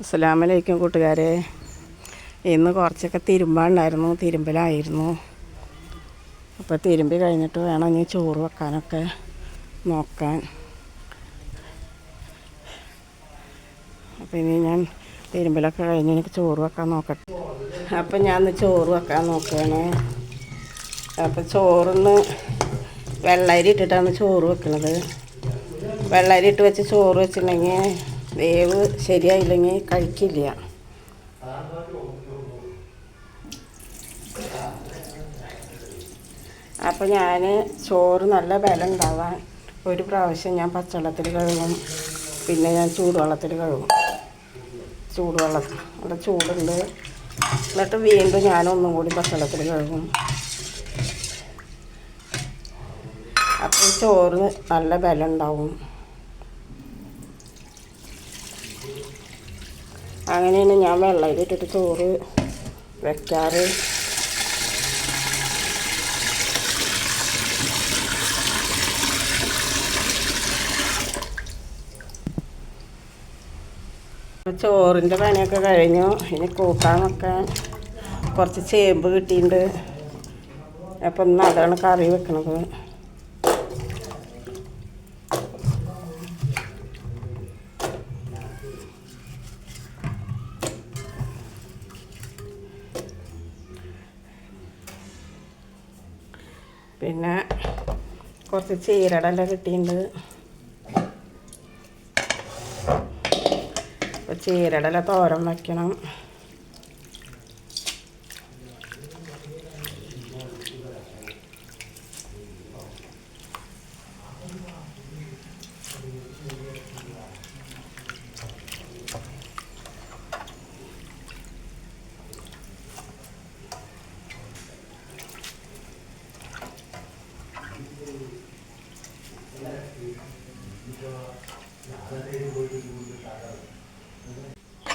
അസ്സലാമലൈക്കും കൂട്ടുകാരെ. ഇന്ന് കുറച്ചൊക്കെ തിരുമ്പാണ്ടായിരുന്നു തിരുമ്പലായിരുന്നു. അപ്പോൾ തിരുമ്പി കഴിഞ്ഞിട്ട് വേണം ഇനി ചോറ് വെക്കാനൊക്കെ നോക്കാൻ. അപ്പോൾ ഇനി ഞാൻ തിരുമ്പലൊക്കെ കഴിഞ്ഞ് എനിക്ക് ചോറ് വെക്കാൻ നോക്കട്ടെ. അപ്പം ഞാൻ ചോറ് വെക്കാൻ നോക്കുകയാണ് അപ്പോൾ ചോറിന്ന് വെള്ളരി ഇട്ടിട്ടാണ് ചോറ് വെക്കുന്നത് വെള്ളരി ഇട്ട് വെച്ച് ചോറ് വെച്ചിട്ടുണ്ടെങ്കിൽ വേവ് ശരിയായില്ലെങ്കിൽ കഴിക്കില്ല. അപ്പോൾ ഞാൻ ചോറ് നല്ല ബലം ഉണ്ടാവാൻ ഒരു പ്രാവശ്യം ഞാൻ പച്ചവെള്ളത്തിൽ കഴുകും. പിന്നെ ഞാൻ ചൂടുവെള്ളത്തിൽ കഴുകും. ചൂടുവെള്ളം അവിടെ ചൂടുണ്ട്. എന്നിട്ട് വീണ്ടും ഞാൻ ഒന്നും കൂടി പച്ചവെള്ളത്തിൽ കഴുകും. അപ്പോൾ ഈ ചോറ് നല്ല ബലം ഉണ്ടാവും. അങ്ങനെയാണ് ഞാൻ വെള്ളയിലിട്ടിട്ട് ചോറ് വെക്കാറ്. ചോറിന്റെ പണിയൊക്കെ കഴിഞ്ഞു. ഇനി കൂട്ടാൻ വെക്കാൻ കുറച്ച് ചേമ്പ് കിട്ടിയിട്ടുണ്ട്. അപ്പം ഇന്ന് കറി വെക്കണത്. പിന്നെ കുറച്ച് ചീരടെല്ലാം കിട്ടിയിട്ടുണ്ട്. ചീരടെല്ലാം തോരൻ വയ്ക്കണം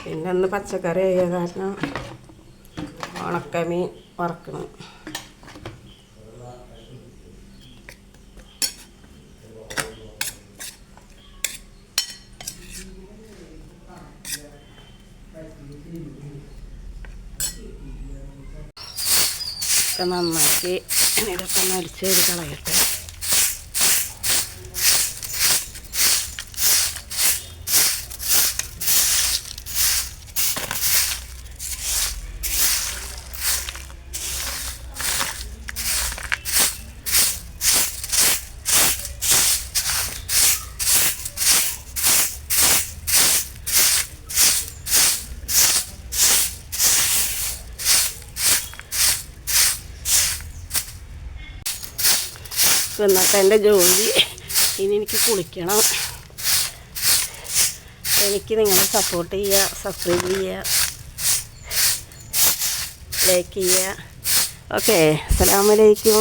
പിന്നെ ഒന്ന് പച്ചക്കറി ആയ കാരണം ഉണക്കമീൻ വറക്കണം. നന്നാക്കി ഇതൊക്കെ അടിച്ച് കളയട്ടെ. എന്നിട്ട് എന്റെ ജോലി. ഇനി എനിക്ക് കുളിക്കണം. എനിക്ക് നിങ്ങൾ സപ്പോർട്ട് ചെയ്യുക സബ്സ്ക്രൈബ് ചെയ്യുക ലൈക്ക് ചെയ്യുക ഓക്കെ അസ്സലാമലൈക്കും